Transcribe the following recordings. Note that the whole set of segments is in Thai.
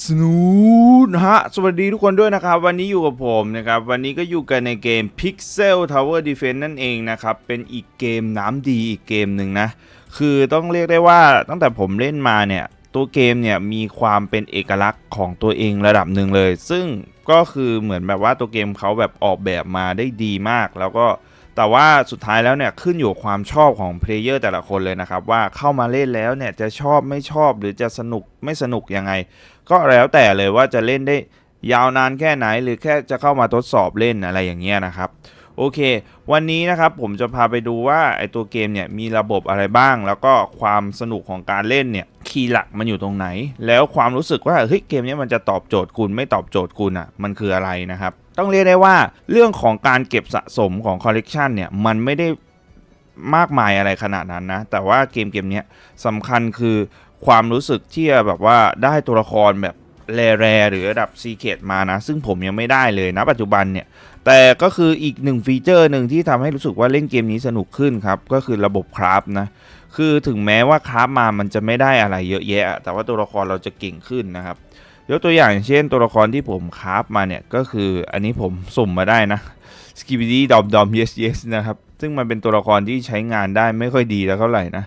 สนูนะฮะ สวัสดีทุกคนด้วยนะครับ วันนี้อยู่กับผมนะครับ วันนี้ก็อยู่กันในเกม Pixel Tower Defense นั่นเองนะครับ เป็นอีกเกมน้ำดีอีกเกมหนึ่งนะ คือต้องเรียกได้ว่าตั้งแต่ผมเล่นมาเนี่ย ตัวเกมเนี่ยมีความเป็นเอกลักษณ์ของตัวเองระดับหนึ่งเลย ซึ่งก็คือเหมือนแบบว่าตัวเกมเขาแบบออกแบบมาได้ดีมาก แล้วก็ แต่ว่าสุดท้ายแล้วเนี่ยขึ้นอยู่ความชอบของเพลเยอร์แต่ละคนเลยนะครับว่าเข้ามาเล่นแล้วเนี่ยจะชอบไม่ชอบหรือจะสนุกไม่สนุกยังไง ก็แล้วแต่เลยว่าจะเล่นได้ยาวนานแค่ไหนหรือแค่จะเข้ามาทดสอบเล่นอะไรอย่างเงี้ยนะครับโอเค วันนี้นะครับผมจะพาไปดูว่าไอตัวเกมเนี่ยมีระบบอะไรบ้าง แล้วก็ความสนุกของการเล่นเนี่ยคีย์หลักมันอยู่ตรงไหน แล้วความรู้สึกว่าเฮ้ยเกมนี้มันจะตอบโจทย์คุณไม่ตอบโจทย์คุณอะมันคืออะไรนะครับ ต้องเรียกได้ว่าเรื่องของการเก็บสะสมของคอลเลกชันเนี่ยมันไม่ได้มากมายอะไรขนาดนั้นนะ แต่ว่าเกมเกมนี้สำคัญคือความรู้สึกที่จะแบบว่าได้ตัวละครแบบแรๆหรือระดับซีเคดมานะ ซึ่งผมยังไม่ได้เลยนะปัจจุบันเนี่ย แต่ก็คืออีกหนึ่งฟีเจอร์หนึ่งที่ทำให้รู้สึกว่าเล่นเกมนี้สนุกขึ้นครับ ก็คือระบบคราฟนะ คือถึงแม้ว่าคราฟมามันจะไม่ได้อะไรเยอะแยะ แต่ว่าตัวละครเราจะเก่งขึ้นนะครับ ยกตัวอย่างเช่นตัวละครที่ผมคราฟมาเนี่ยก็คืออันนี้ผมสุ่มมาได้นะ s k i b i d y Dom Dom Yes Yes นะครับ ซึ่งมันเป็นตัวละครที่ใช้งานได้ไม่ค่อยดีแล้วเท่าไหร่นะ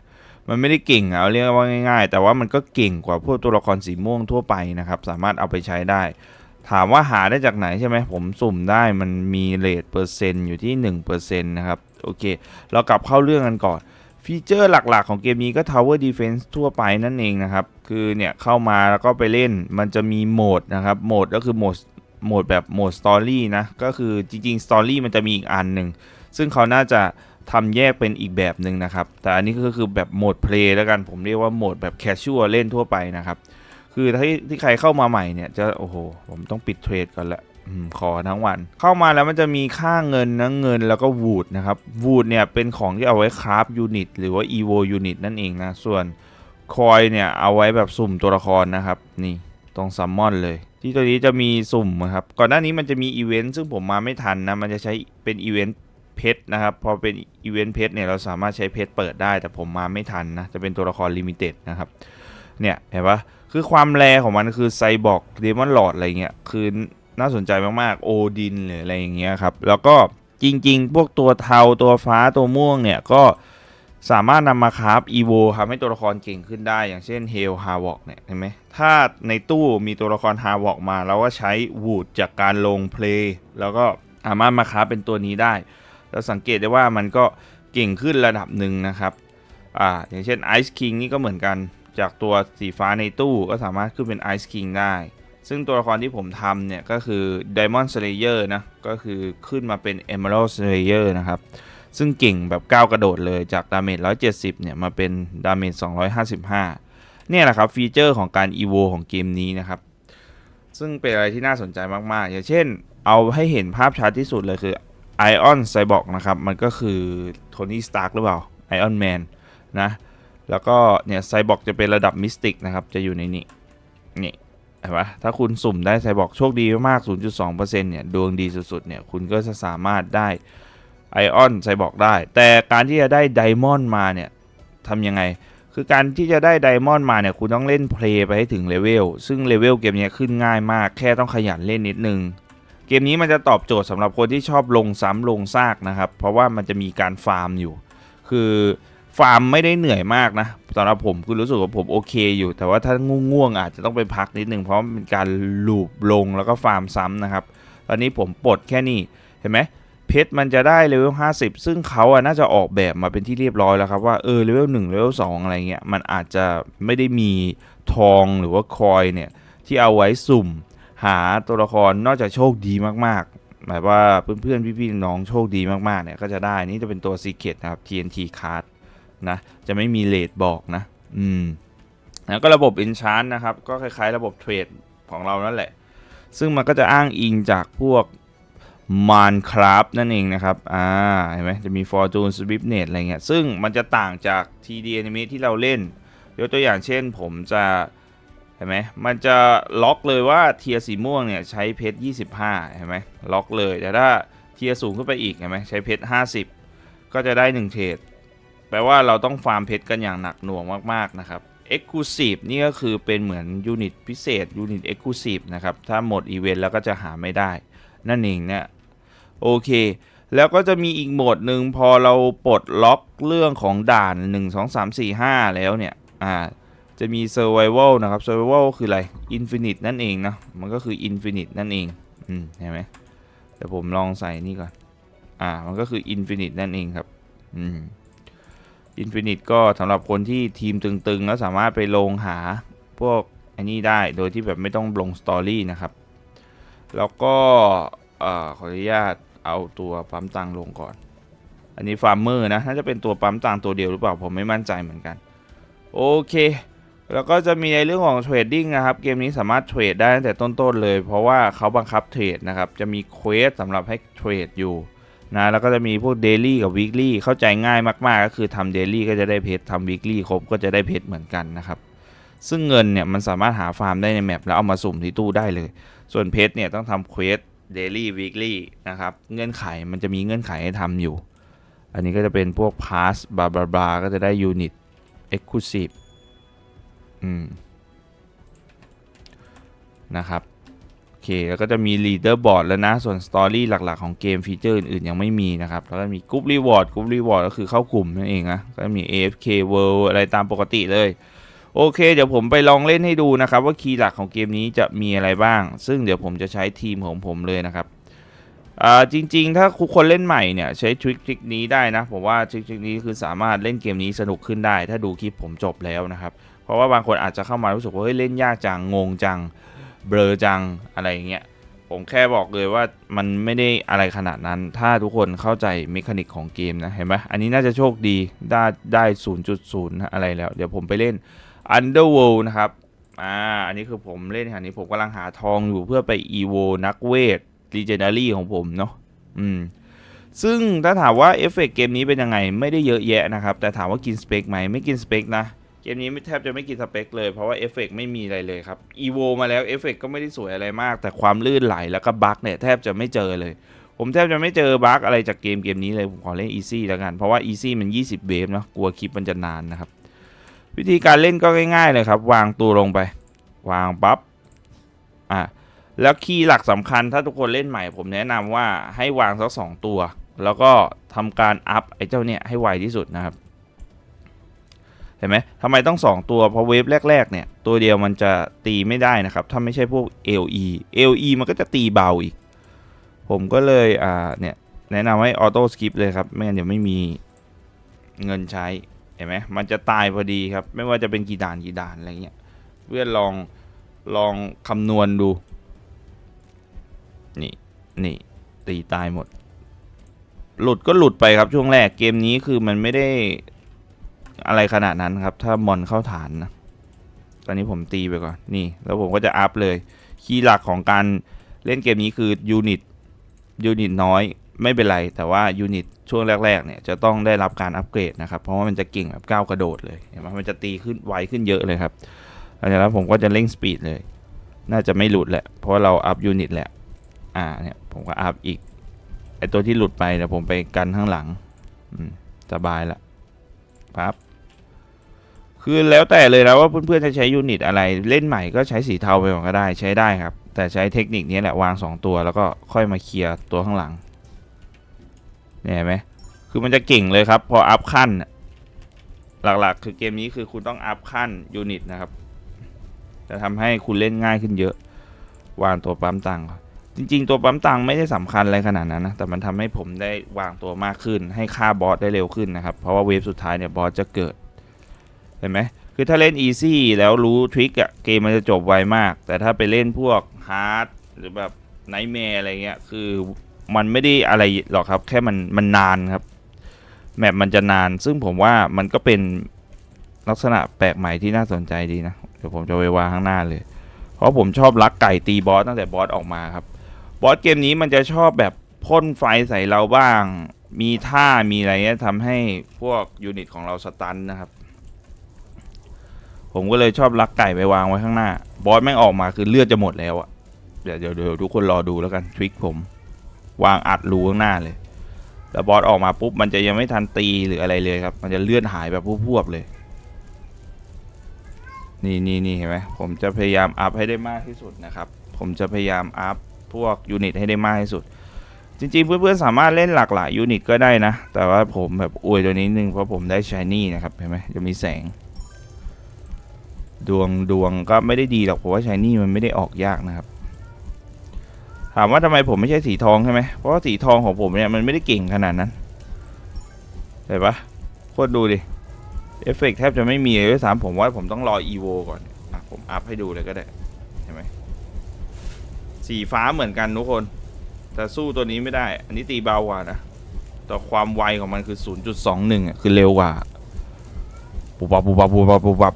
มันไม่ได้เก่งเอาเรียกว่าง่าย ๆ แต่ว่ามันก็เก่งกว่าพวกตัวละครสีม่วงทั่วไปนะครับ สามารถเอาไปใช้ได้ ถามว่าหาได้จากไหนใช่ไหมผมสุ่มได้มันมีเรทเปอร์เซ็นต์อยู่ที่1%นะครับโอเค เรากลับเข้าเรื่องกันก่อน ฟีเจอร์หลักๆของเกมนี้ก็ Tower Defense ทั่วไปนั่นเองนะครับ คือเนี่ยเข้ามาแล้วก็ไปเล่นมันจะมีโหมดนะครับ โหมดก็คือโหมดโหมดแบบโหมดสตอรี่นะ ก็คือจริงๆสตอรี่มันจะมีอีกอันหนึ่ง ซึ่งเขาน่าจะทำแยกเป็นอีกแบบหนึ่งนะครับ แต่อันนี้ก็คือแบบโหมดเพลย์แล้วกัน ผมเรียกว่าโหมดแบบแคชชัวเล่นทั่วไปนะครับ คือถ้าที่ใครเข้ามาใหม่เนี่ยจะโอ้โห ผมต้องปิดเทรดก่อนละ ขอทั้งวัน เข้ามาแล้วมันจะมีค่าเงินนะเงินแล้วก็วูดนะครับวูดเนี่ยเป็นของที่เอาไว้คราฟยูนิตหรือว่า evo unit นั่นเองนะ ส่วนคอยเนี่ยเอาไว้แบบสุ่มตัวละครนะครับ นี่ตรงซัมมอนเลย ที่ตัวนี้จะมีสุ่มนะครับ ก่อนหน้านี้มันจะมีอีเวนต์ซึ่งผมมาไม่ทันนะ มันจะใช้เป็นอีเวนต์เพชรนะครับ พอเป็นอีเวนต์เพชรเนี่ยเราสามารถใช้เพชรเปิดได้ แต่ผมมาไม่ทันนะ จะเป็นตัวละครลิมิเต็ดนะครับ เนี่ยเห็นปะคือความแรงของมันคือไซบอร์กเดมอนหลอดอะไรเงี้ย คือ น่าสนใจมากๆ โอดินหรืออะไรอย่างเงี้ยครับ แล้วก็จริงๆ พวกตัวเทาตัวฟ้าตัวม่วงเนี่ยก็สามารถนำมาคราฟอีโวทำให้ตัวละครเก่งขึ้นได้อย่างเช่นเฮลฮาวอกเนี่ยเห็นไหมถ้าในตู้มีตัวละครฮาวอกมาเราก็ใช้วูดจากการลงเพลย์แล้วก็สามารถมาคราฟเป็นตัวนี้ได้ แล้วสังเกตได้ว่ามันก็เก่งขึ้นระดับหนึ่งนะครับอ่าอย่างเช่น Ice King นี่ก็เหมือนกันจากตัวสีฟ้าในตู้ก็สามารถขึ้นเป็น Ice King ได้ ซึ่งตัวละครที่ผมทำเนี่ยก็คือ Diamond Slayer นะ ก็คือขึ้นมาเป็น Emerald Slayer นะครับ ซึ่งเก่งแบบก้าวกระโดดเลยจากดาเมจ 170 เนี่ย มาเป็นดาเมจ 255 เนี่ยแหละครับ ฟีเจอร์ของการ EVO ของเกมนี้นะครับ ซึ่งเป็นอะไรที่น่าสนใจมาก ๆ อย่างเช่น เอาให้เห็นภาพชัดที่สุดเลยคือ Ion Cyborg นะครับ มันก็คือโทนี่สตาร์กหรือเปล่า Ion Man นะ แล้วก็เนี่ยไซบอร์กจะเป็นระดับมิสติกนะครับ จะอยู่ในนี้นี่ ห็นปะถ้าคุณสุ่มได้ไซบอร์กโชคดีมาก 0.2%เนี่ยดวงดีสุดๆเนี่ยคุณก็จะสามารถได้ไอออนไซบอร์กได้ แต่การที่จะได้ไดมอนด์มาเนี่ยทำยังไง คือการที่จะได้ไดมอนด์มาเนี่ยคุณต้องเล่นเพลย์ไปให้ถึงเลเวลซึ่งเลเวลเกมเนี้ยขึ้นง่ายมากแค่ต้องขยันเล่นนิดนึงเกมนี้มันจะตอบโจทย์สำหรับคนที่ชอบลงซ้ำลงซากนะครับ เพราะว่ามันจะมีการฟาร์มอยู่ คือ ฟาร์มไม่ได้เหนื่อยมากนะสำหรับผมคือรู้สึกว่าผมโอเคอยู่ แต่ว่าถ้าง่วงๆอาจจะต้องไปพักนิดนึงเพราะมันเป็นการลูบลงแล้วก็ฟาร์มซ้ำนะครับ ตอนนี้ผมปลดแค่นี้เห็นไหมเพชรมันจะได้เลเวล50 ซึ่งเขาอะน่าจะออกแบบมาเป็นที่เรียบร้อยแล้วครับว่าเออเลเวล1เลเวล2อะไรเงี้ยมันอาจจะไม่ได้มีทองหรือว่าคอยเนี่ยที่เอาไว้สุ่ม หาตัวละครนอกจากโชคดีมากๆ หมายว่าเพื่อนๆพี่ๆน้องโชคดีมากๆเนี่ยก็จะได้นี่จะเป็นตัว Secret นะครับ TNT card นะ จะไม่มีเลทบอกนะ อืมแล้วก็ระบบ Enchant นะครับ ก็คล้ายๆ ระบบเทรดของเรานั่นแหละ ซึ่งมันก็จะอ้างอิงจากพวก Minecraft นั่นเองนะครับ อ่า เห็นไหมจะมี Fortune Swiftnet อะไรเงี้ย ซึ่งมันจะต่างจาก TD Anime ที่เราเล่น ยกตัวอย่างเช่นผมจะ เห็นไหมมันจะล็อกเลยว่าเทียร์สีม่วงเนี่ยใช้เพชร 25 เห็นไหมล็อกเลย แต่ถ้าเทียร์สูงขึ้นไปอีก เห็นไหมใช้เพชร 50 ก็จะได้ 1 เทรด แปลว่าเราต้องฟาร์มเพชรกันอย่างหนักหน่วงมากๆนะครับ Exclusive นี่ก็คือเป็นเหมือนยูนิตพิเศษยูนิต Exclusive นะครับ ถ้าหมดอีเวนต์แล้วก็จะหาไม่ได้ นั่นเองเนี่ยโอเค แล้วก็จะมีอีกโหมดหนึ่งพอเราปลดล็อกเรื่องของด่าน 1 2 3 4 5 แล้วเนี่ยอ่าจะมี Survival นะครับ Survival คืออะไร Infinite นั่นเองนะมันก็คือ Infinite นั่นเองอืมเห็นไหมเดี๋ยวผมลองใส่นี่ก่อนอ่ามันก็คือ Infinite นั่นเองครับอืม Infinite ก็สำหรับคนที่ทีมตึงๆ แล้วสามารถไปลงหาพวกอันนี้ได้โดยที่แบบไม่ต้องลงสตอรี่นะครับ แล้วก็ขออนุญาตเอาตัวปั๊มตังลงก่อน อันนี้ฟาร์มเมอร์นะน่าจะเป็นตัวปั๊มตังตัวเดียวหรือเปล่า ผมไม่มั่นใจเหมือนกัน โอเค แล้วก็จะมีในเรื่องของเทรดดิ้งนะครับ เกมนี้สามารถเทรดได้ตั้งแต่ต้นๆเลย เพราะว่าเขาบังคับเทรดนะครับ จะมีเควสสำหรับให้เทรดอยู่ นะแล้วก็จะมีพวกเดลี่กับวีคลี่เข้าใจง่ายมากๆ ก็คือทำเดลี่ก็จะได้เพชรทำวีคลี่ครบก็จะได้เพชรเหมือนกันนะครับ ซึ่งเงินเนี่ยมันสามารถหาฟาร์มได้ในแมปแล้วเอามาสุ่มที่ตู้ได้เลย ส่วนเพชรเนี่ยต้องทำเควสเดลี่วีคลี่นะครับเงื่อนไขมันจะมีเงื่อนไขให้ทำอยู่ อันนี้ก็จะเป็นพวกพาสบาบาบาก็จะได้ยูนิตเอ็กซ์คลูซีฟอืมนะครับ เค แล้วก็จะมีลีดเดอร์บอร์ดแล้วนะ ส่วนสตอรี่หลักๆ ของเกมฟีเจอร์อื่นๆ ยังไม่มีนะครับ แล้วก็มีกรุ๊ปรีวอร์ดกรุ๊ปรีวอร์ดก็คือเข้ากลุ่มนั่นเองนะ ก็มี AFK World อะไรตามปกติเลย โอเค เดี๋ยวผมไปลองเล่นให้ดูนะครับ ว่าคีย์หลักของเกมนี้จะมีอะไรบ้าง ซึ่งเดี๋ยวผมจะใช้ทีมของผมเลยนะครับอ่าจริงๆ ถ้าคุกคนเล่นใหม่เนี่ยใช้ทริคทริคนี้ได้นะ ผมว่าทริคทริคนี้คือสามารถเล่นเกมนี้สนุกขึ้นได้ ถ้าดูคลิปผมจบแล้วนะครับ เพราะว่าบางคนอาจจะเข้ามารู้สึกว่าเฮ้ยเล่นยากจังงงจัง เบลอจังอะไรอย่างเงี้ยผมแค่บอกเลยว่ามันไม่ได้อะไรขนาดนั้น ถ้าทุกคนเข้าใจเมคานิกของเกมนะ เห็นไหมอันนี้น่าจะโชคดีได้ได้ 0.0นะอะไรแล้ว เดี๋ยวผมไปเล่น Underworld นะครับ อ่า อันนี้คือผมเล่นอันนี้ผมกำลังหาทองอยู่เพื่อไป EVO นักเวท Legendary ของผมเนาะ อืม ซึ่งถ้าถามว่าเอฟเฟกเกมนี้เป็นยังไง ไม่ได้เยอะแยะนะครับ แต่ถามว่ากินสเปคไหมไม่กินสเปคนะ เกมนี้ไม่แทบจะไม่กินสเปคเลยเพราะว่าเอฟเฟกไม่มีอะไรเลยครับ EVO มาแล้วเอฟเฟกก็ไม่ได้สวยอะไรมาก แต่ความลื่นไหลแล้วก็บั๊กเนี่ยแทบจะไม่เจอเลย ผมแทบจะไม่เจอบั๊กอะไรจากเกมเกมนี้เลยผมขอเล่น Easy แล้วกัน เพราะว่า Easy มัน 20 เวฟนะกลัวคลิปมันจะนานนะครับ วิธีการเล่นก็ง่ายๆเลยครับ วางตัวลงไป วางปั๊บอะแล้วคีย์หลักสำคัญถ้าทุกคนเล่นใหม่ ผมแนะนำว่าให้วางสักสองตัว แล้วก็ทำการอัพไอ้เจ้าเนี่ยให้ไวที่สุดนะครับ ห็นไหมทำไมต้อง 2 ตัว เพราะเวฟแรก ๆ เนี่ย ตัวเดียวมันจะตีไม่ได้นะครับ ถ้าไม่ใช่พวก LE LE มันก็จะตีเบาอีก ผมก็เลยอ่าเนี่ยแนะนำให้ออโต้สกิปเลยครับ ไม่งั้นเดี๋ยวไม่มีเงินใช้ เห็นไหมมันจะตายพอดีครับ ไม่ว่าจะเป็นกี่ด่านกี่ด่านอะไรเงี้ย เพื่อนลองลองคำนวณดู นี่นี่ตีตายหมด หลุดก็หลุดไปครับช่วงแรกเกมนี้คือมันไม่ได้ อะไรขนาดนั้นครับ ถ้ามอนเข้าฐานนะตอนนี้ผมตีไปก่อนนี่ แล้วผมก็จะอัพเลย คีย์หลักของการเล่นเกมนี้คือยูนิตยูนิตน้อยไม่เป็นไร แต่ว่ายูนิตช่วงแรก ๆ เนี่ยจะต้องได้รับการอัปเกรดนะครับ เพราะว่ามันจะเก่งแบบก้าวกระโดดเลยเห็นไหมมันจะตีขึ้นไวขึ้นเยอะเลยครับหลังจากนั้นผมก็จะเร่งสปีดเลย น่าจะไม่หลุดแหละ เพราะเราอัพยูนิตแหละอ่าเนี่ยผมก็อัพอีกไอตัวที่หลุดไปเดี๋ยวผมไปกันข้างหลังสบายละปั๊บ คือแล้วแต่เลยนะว่าเพื่อนๆจะใช้ยูนิตอะไรเล่นใหม่ก็ใช้สีเทาไปก่อนก็ได้ใช้ได้ครับ แต่ใช้เทคนิคนี้แหละวาง 2 ตัวแล้วก็ค่อยมาเคลียร์ตัวข้างหลังเนี่ยเห็นไหมคือมันจะเก่งเลยครับ พออัพขั้น หลักๆ คือเกมนี้คือคุณต้องอัพขั้นยูนิตนะครับจะทำให้คุณเล่นง่ายขึ้นเยอะ วางตัวปั๊มตังค์จริง ๆ ตัวปั๊มตังค์ไม่ได้สำคัญอะไรขนาดนั้นนะ แต่มันทำให้ผมได้วางตัวมากขึ้น ให้ฆ่าบอสได้เร็วขึ้นนะครับ เพราะว่าเวฟสุดท้ายเนี่ยบอสจะเกิด ห็นไหมคือถ้าเล่นอีซี่แล้วรู้ทริคอะเกมมันจะจบไวมาก แต่ถ้าไปเล่นพวกฮาร์ดหรือแบบไนท์แมร์อะไรเงี้ยคือมันไม่ได้อะไรหรอกครับ แค่มันมันนานครับแมปมันจะนาน ซึ่งผมว่ามันก็เป็นลักษณะแปลกใหม่ที่น่าสนใจดีนะ เดี๋ยวผมจะไปวางข้างหน้าเลย เพราะผมชอบลักไก่ตีบอสตั้งแต่บอสออกมาครับ บอสเกมนี้มันจะชอบแบบพ่นไฟใส่เราบ้าง มีท่ามีอะไรเงี้ยทำให้พวกยูนิตของเราสตันนะครับ ผมก็เลยชอบลักไก่ไปวางไว้ข้างหน้า บอสแม่งออกมาคือเลือดจะหมดแล้วอะเดี๋ยวเดี๋ยวเดี๋ยวทุกคนรอดูแล้วกันทริคผม วางอัดรูข้างหน้าเลย แล้วบอสออกมาปุ๊บมันจะยังไม่ทันตีหรืออะไรเลยครับ มันจะเลือดหายแบบพวบๆเลย นี่นี่นี่เห็นไหมผมจะพยายามอัพให้ได้มากที่สุดนะครับ ผมจะพยายามอัพพวกยูนิตให้ได้มากที่สุด จริงๆ เพื่อนๆสามารถเล่นหลากหลายยูนิตก็ได้นะ แต่ว่าผมแบบอวยตัวนี้นึงเพราะผมได้ชายนี่นะครับเห็นไหมจะมีแสง ดวงดวงก็ไม่ได้ดีหรอกผมว่าชายนี่มันไม่ได้ออกยากนะครับถามว่าทำไมผมไม่ใช่สีทองใช่ไหมเพราะว่าสีทองของผมเนี่ยมันไม่ได้เก่งขนาดนั้นเห็นปะโคตรดูดิเอฟเฟกต์แทบจะไม่มีเลยด้วยซ้ำผมว่าผมต้องรอ EVO ก่อนอะผมอัพให้ดูเลยก็ได้เห็นไหมสีฟ้าเหมือนกันทุกคน แต่สู้ตัวนี้ไม่ได้ อันนี้ตีเบากว่านะแต่ความไวของมันคือ 0.21อะคือเร็วกว่าปุบปับปุบปับปุบปับปุบปับ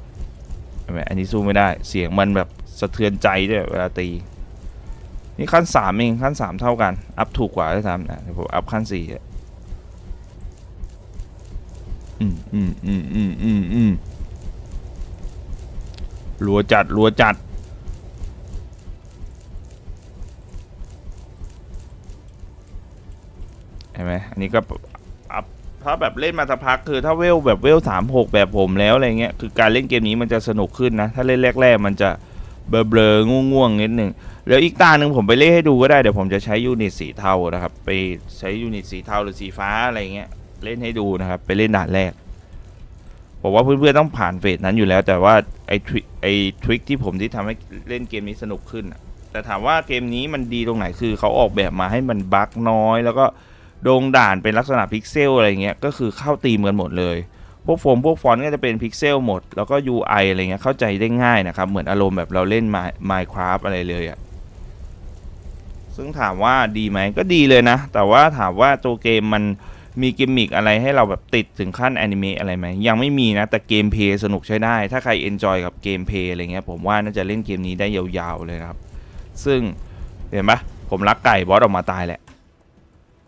ไหมอันนี้สู้ไม่ได้ เสียงมันแบบสะเทือนใจด้วยเวลาตี นี่ขั้นสามเองขั้นสามเท่ากัน อัพถูกกว่าด้วยซ้ำนะผมอัพขั้นสี่อะอืมอืมอืมอืมอืมอืมรัวจัดรัวจัด เห็นไหมอันนี้ก็ ถ้าแบบเล่นมาสักพักคือถ้าเวลแบบเวลสามหกแบบผมแล้วอะไรเงี้ยคือการเล่นเกมนี้มันจะสนุกขึ้นนะ ถ้าเล่นแรก ๆ มันจะเบลอๆง่วงๆนิดหนึ่งแล้วอีกตาหนึ่งผมไปเล่นให้ดูก็ได้เดี๋ยวผมจะใช้ยูนิตสีเทานะครับ ไปใช้ยูนิตสีเทาหรือสีฟ้าอะไรเงี้ยเล่นให้ดูนะครับ ไปเล่นด่านแรกผมว่าเพื่อนๆต้องผ่านเฟสนั้นอยู่แล้ว แต่ว่าไอ้ทริคไอ้ทริคที่ผมที่ทำให้เล่นเกมนี้สนุกขึ้นแต่ถามว่าเกมนี้มันดีตรงไหนคือเขาออกแบบมาให้มันบั๊กน้อย แล้วก็ ดงด่านเป็นลักษณะพิกเซลอะไรเงี้ยก็คือเข้าตีมกันหมดเลย พวกโฟมพวกฟอนต์ก็จะเป็นพิกเซลหมด แล้วก็ UI อะไรเงี้ยเข้าใจได้ง่ายนะครับ เหมือนอารมณ์แบบเราเล่น Minecraft อะไรเลยอะ่ะซึ่งถามว่าดีไหมก็ดีเลยนะ แต่ว่าถามว่าตัวเกมมันมีกิมมิกอะไรให้เราแบบติดถึงขั้นแอนิเมะอะไรไหมยังไม่มีนะ แต่เกมเพลย์สนุกใช้ได้ ถ้าใครเอนจอยกับเกมเพลย์อะไรเงี้ยผมว่าน่าจะเล่นเกมนี้ได้ยาวๆเลยครับ ซึ่งเห็นปะผมรักไก่บอสออกมาตายแหละ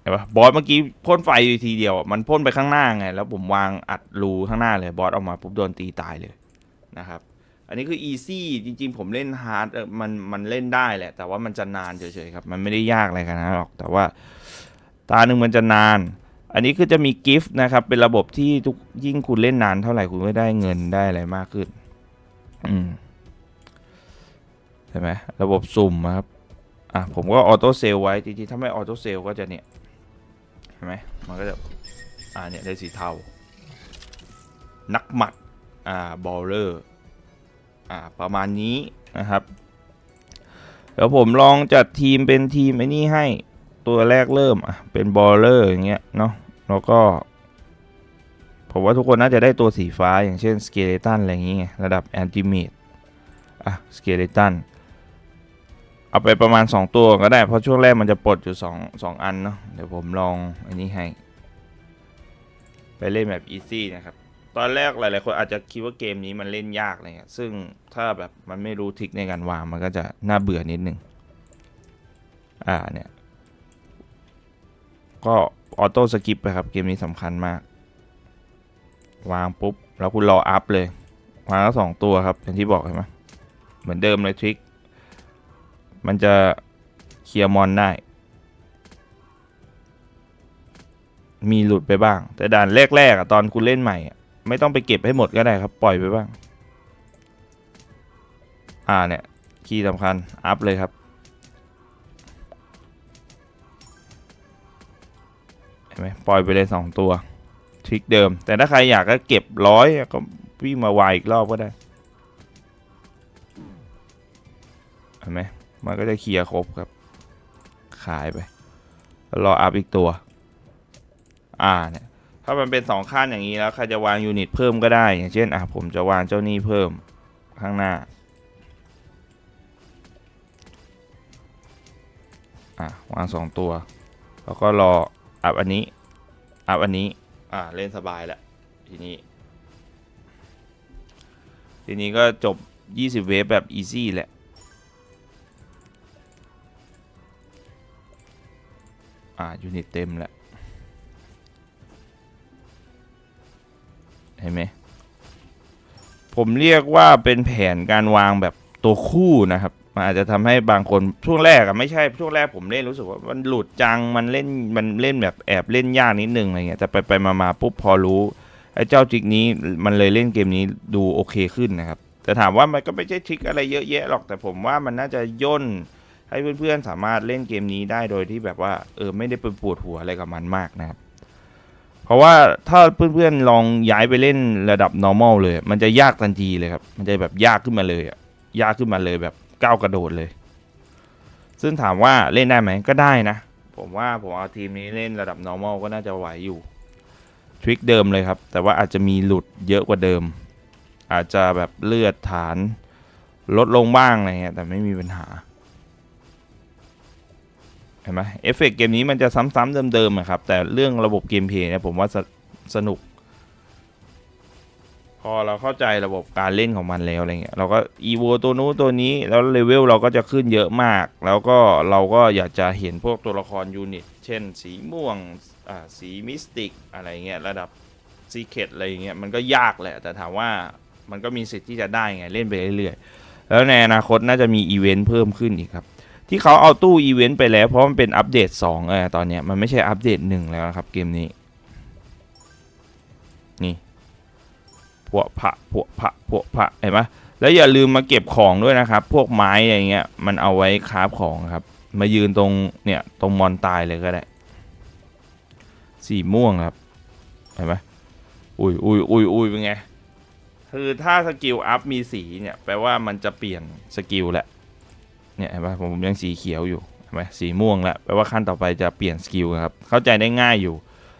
เห็นปะบอสเมื่อกี้พ่นไฟทีเดียวมันพ่นไปข้างหน้าไง แล้วผมวางอัดรูข้างหน้าเลยบอสออกมาปุ๊บโดนตีตายเลยนะครับ อันนี้คืออีซี่จริง ๆ ผมเล่นฮาร์ดมันมันเล่นได้แหละ แต่ว่ามันจะนานเฉยๆครับ มันไม่ได้ยากอะไรกันนะหรอก แต่ว่าตาหนึ่งมันจะนาน อันนี้คือจะมีกิฟต์นะครับ เป็นระบบที่ทุกยิ่งคุณเล่นนานเท่าไหร่คุณก็ได้เงินได้อะไรมากขึ้น อืมใช่ไหมระบบสุ่มครับอะผมก็ออโต้เซลไว้จริงๆถ้าไม่ออโต้เซลก็จะเนี่ย ห็นไหมมันก็จะอ่าเนี่ยได้สีเทา นักหมัดอ่าบอลเลอร์อ่าประมาณนี้นะครับเดี๋ยวผมลองจัดทีมเป็นทีมไอ้นี่ให้ตัวแรกเริ่มอะเป็นบอลเลอร์อย่างเงี้ยเนาะแล้วก็ผมว่าทุกคนน่าจะได้ตัวสีฟ้าอย่างเช่นสเกเลตันอะไรอย่างเงี้ยระดับแอนติเมตอะสเกเลตัน เอาไปประมาณ 2 ตัวก็ได้ เพราะช่วงแรกมันจะปลดอยู่2 2อันเนาะเดี๋ยวผมลองอันนี้ให้ ไปเล่นแบบอีซี่นะครับ ตอนแรกหลายๆคนอาจจะคิดว่าเกมนี้มันเล่นยากอะไรเงี้ยซึ่งถ้าแบบมันไม่รู้ทริกในการวางมันก็จะน่าเบื่อนิดนึงอ่าเนี่ย ก็ออโต้สกิปไปครับ เกมนี้สำคัญมาก วางปุ๊บ แล้วคุณรออัพเลย วางแล้วสองตัวครับอย่างที่บอกเห็นไหมเหมือนเดิมเลยทริค มันจะเคลียร์มอนได้ มีหลุดไปบ้าง แต่ด่านแรกๆอะตอนคุณเล่นใหม่ ไม่ต้องไปเก็บให้หมดก็ได้ครับ ปล่อยไปบ้าง อ่าเนี่ย คีย์สำคัญ อัพเลยครับ เห็นไหมปล่อยไปเลยสองตัว ทริกเดิม แต่ถ้าใครอยากก็เก็บร้อยก็วิ่งมาวายอีกรอบก็ได้ เห็นไหม มันก็จะเคลียร์ครบครับ ขายไปรออัพอีกตัว อ่าเนี่ย ถ้ามันเป็นสองขั้นอย่างนี้แล้วใครจะวางยูนิตเพิ่มก็ได้ อย่างเช่น อะผมจะวางเจ้านี่เพิ่มข้างหน้า อะวางสองตัว แล้วก็รออัพอันนี้ อัพอันนี้ อ่าเล่นสบายแล้วทีนี้ ทีนี้ก็จบ 20 เวฟแบบอีซี่แหละ อ่า ยูนิตเต็มแล้ว เห็นไหม ผมเรียกว่าเป็นแผนการวางแบบตัวคู่นะครับมันอาจจะทำให้บางคนช่วงแรกอะไม่ใช่ช่วงแรกผมเล่นรู้สึกว่ามันหลุดจังมันเล่นมันเล่นแบบแอบเล่นยากนิดนึงอะไรเงี้ยแต่ไปไปมามาปุ๊บพอรู้ไอ้เจ้าจิกนี้มันเลยเล่นเกมนี้ดูโอเคขึ้นนะครับแต่ถามว่ามันก็ไม่ใช่ทริคอะไรเยอะแยะหรอกแต่ผมว่ามันน่าจะย่น ให้เพื่อนๆสามารถเล่นเกมนี้ได้โดยที่แบบว่าเออไม่ได้ไปปวดหัวอะไรกับมันมากนะครับ เพราะว่าถ้าเพื่อนๆลองย้ายไปเล่นระดับ normal เลย มันจะยากทันทีเลยครับ มันจะแบบยากขึ้นมาเลยอะยากขึ้นมาเลยแบบก้าวกระโดดเลย ซึ่งถามว่าเล่นได้ไหมก็ได้นะ ผมว่าผมเอาทีมนี้เล่นระดับ normal ก็น่าจะไหวอยู่ทริคเดิมเลยครับ แต่ว่าอาจจะมีหลุดเยอะกว่าเดิม อาจจะแบบเลือดฐานลดลงบ้างอะไรเงี้ยแต่ไม่มีปัญหา เห็นไหมเอฟเฟกต์เกมนี้มันจะซ้ำๆเดิมๆอะครับ แต่เรื่องระบบเกมเพลย์เนี่ยผมว่าสสนุก พอเราเข้าใจระบบการเล่นของมันแล้วอะไรเงี้ยเราก็อีโวตัวนู้นตัวนี้แล้วเลเวลเราก็จะขึ้นเยอะมาก แล้วก็เราก็อยากจะเห็นพวกตัวละครยูนิต เช่น สีม่วงอ่าสีมิสติกอะไรเงี้ยระดับซีเคดอะไรเงี้ยมันก็ยากแหละ แต่ถามว่ามันก็มีสิทธิ์ที่จะได้ไงเล่นไปเรื่อยๆแล้วในอนาคตน่าจะมีอีเวนต์เพิ่มขึ้นอีกครับ ที่เขาเอาตู้อีเวนต์ไปแล้ว เพราะมันเป็นอัปเดต2เออตอนเนี้ยมันไม่ใช่อัปเดต1แล้วนะครับเกมนี้ นี่พวกพระพวกพระพวกพระเห็นไหมแล้วอย่าลืมมาเก็บของด้วยนะครับ พวกไม้อะไรเงี้ยมันเอาไว้คราฟของครับ มายืนตรงเนี่ยตรงมอนตายเลยก็ได้ สีม่วงครับ เห็นไหมอุ้ยอุ้ยอุ้ยอุ้ยเป็นไง คือถ้าสกิลอัพมีสีเนี่ยแปลว่ามันจะเปลี่ยนสกิลแหละ เนี่ยเห็นปะผมยังสีเขียวอยู่เห็นไหมสีม่วงแล้วแปลว่าขั้นต่อไปจะเปลี่ยนสกิลครับเข้าใจได้ง่ายอยู่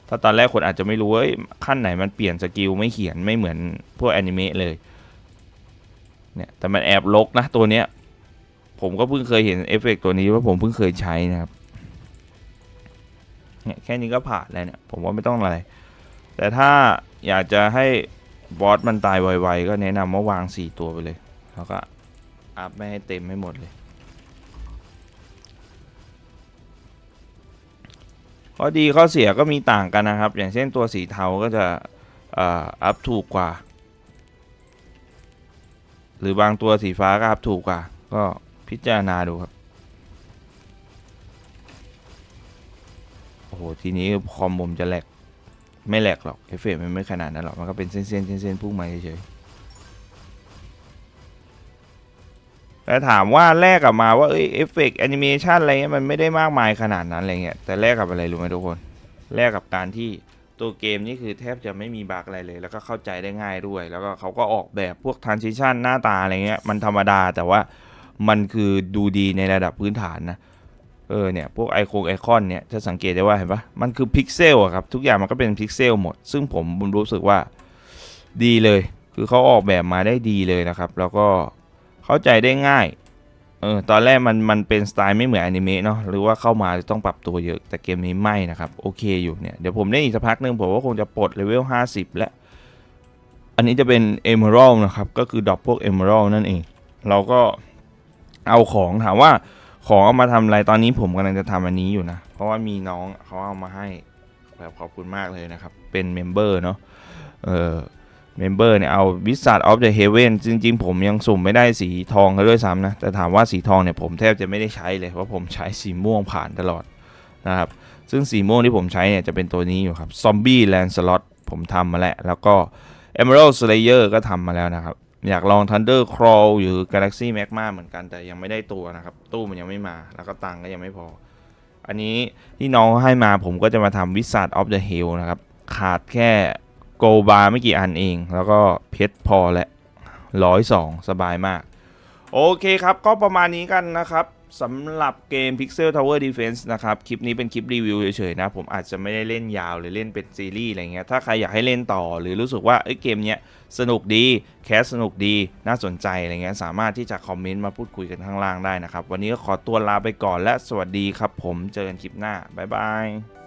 ถ้าตอนแรกคนอาจจะไม่รู้ว่าเอ้ขั้นไหนมันเปลี่ยนสกิลไม่เขียนไม่เหมือนพวกแอนิเมะเลยเนี่ยแต่มันแอบลกนะตัวเนี้ยผมก็เพิ่งเคยเห็นเอฟเฟกต์ตัวนี้ว่าผมเพิ่งเคยใช้นะครับเนี่ยแค่นี้ก็ผ่านแล้วเนี่ยผมว่าไม่ต้องอะไร แต่ถ้าอยากจะให้บอสมันตายไวๆก็แนะนำว่าวางสี่ตัวไปเลย แล้วก็อัพไม่ให้เต็มให้หมดเลย ข้อดีข้อเสียก็มีต่างกันนะครับ อย่างเช่นตัวสีเทาก็จะอัพถูกกว่า หรือบางตัวสีฟ้าก็อัพถูกกว่า ก็พิจารณาดูครับ โอ้โห ทีนี้คอมผมจะแหลก ไม่แหลกหรอก เอฟเฟกต์มันไม่ขนาดนั้นหรอก มันก็เป็นเส้นๆเส้นๆพุ่งมาเฉยๆ แต่ถามว่าแลกกลับมาว่าเอ้ยเอฟเฟกต์แอนิเมชันอะไรเงี้ยมันไม่ได้มากมายขนาดนั้นอะไรเงี้ยแต่แลกกับอะไรรู้ไหมทุกคนแลกกับการที่ตัวเกมนี่คือแทบจะไม่มีบั๊กอะไรเลย แล้วก็เข้าใจได้ง่ายด้วย แล้วก็เขาก็ออกแบบพวกทรานซิชันหน้าตาอะไรเงี้ยมันธรรมดาแต่ว่ามันคือดูดีในระดับพื้นฐานนะเออเนี่ยพวกไอโคงไอคอนเนี่ยจะสังเกตได้ว่าเห็นปะมันคือพิกเซลอะครับทุกอย่างมันก็เป็นพิกเซลหมด ซึ่งผมรู้สึกว่าดีเลย คือเขาออกแบบมาได้ดีเลยนะครับ แล้วก็ เข้าใจได้ง่ายเออตอนแรกมันมันเป็นสไตล์ไม่เหมือนอนิเมะเนาะหรือว่าเข้ามาจะต้องปรับตัวเยอะแต่เกมนี้ไม่นะครับ โอเคอยู่เนี่ย เดี๋ยวผมเล่นอีกสักพักหนึ่งผมว่าคงจะปลดเลเวล 50 แล้ว อันนี้จะเป็น Emerald นะครับ ก็คือดรอปพวก Emerald นั่นเอง เราก็เอาของถามว่าของเอามาทำอะไรตอนนี้ผมกำลังจะทำอันนี้อยู่นะ เพราะว่ามีน้องเขาเอามาให้แบบขอบคุณมากเลยนะครับ เป็นเมมเบอร์เนาะเออ เมมเบอร์เนี่ย เอา Wizard of the Heaven จริง ๆ ผมยังสุ่มไม่ได้สีทองเขาด้วยซ้ำนะ แต่ถามว่าสีทองเนี่ย ผมแทบจะไม่ได้ใช้เลย เพราะผมใช้สีม่วงผ่านตลอดนะครับ ซึ่งสีม่วงที่ผมใช้เนี่ย จะเป็นตัวนี้อยู่ครับ Zombie Lancelot ผมทำมาแล้ว แล้วก็ Emerald Slayer ก็ทำมาแล้วนะครับ อยากลอง Thunder Crawl หรือ Galaxy Magma เหมือนกันแต่ยังไม่ได้ตัวนะครับ ตู้มันยังไม่มาแล้วก็ตังก็ยังไม่พอ อันนี้ที่น้องให้มาผมก็จะมาทำ Wizard of the Hill นะครับขาดแค่ โกบาร์ไม่กี่อันเอง แล้วก็เพชรพอและร้อยสองสบายมาก โอเคครับ ก็ประมาณนี้กันนะครับสำหรับเกม Pixel Tower Defense นะครับ คลิปนี้เป็นคลิปรีวิวเฉยๆนะ ผมอาจจะไม่ได้เล่นยาวหรือเล่นเป็นซีรีส์อะไรเงี้ยถ้าใครอยากให้เล่นต่อ หรือรู้สึกว่าเอ้ยเกมเนี้ยสนุกดีแคสสนุกดีน่าสนใจอะไรเงี้ยสามารถที่จะคอมเมนต์มาพูดคุยกันข้างล่างได้นะครับ วันนี้ก็ขอตัวลาไปก่อนและสวัสดีครับ ผมเจอกันคลิปหน้าบ๊ายบาย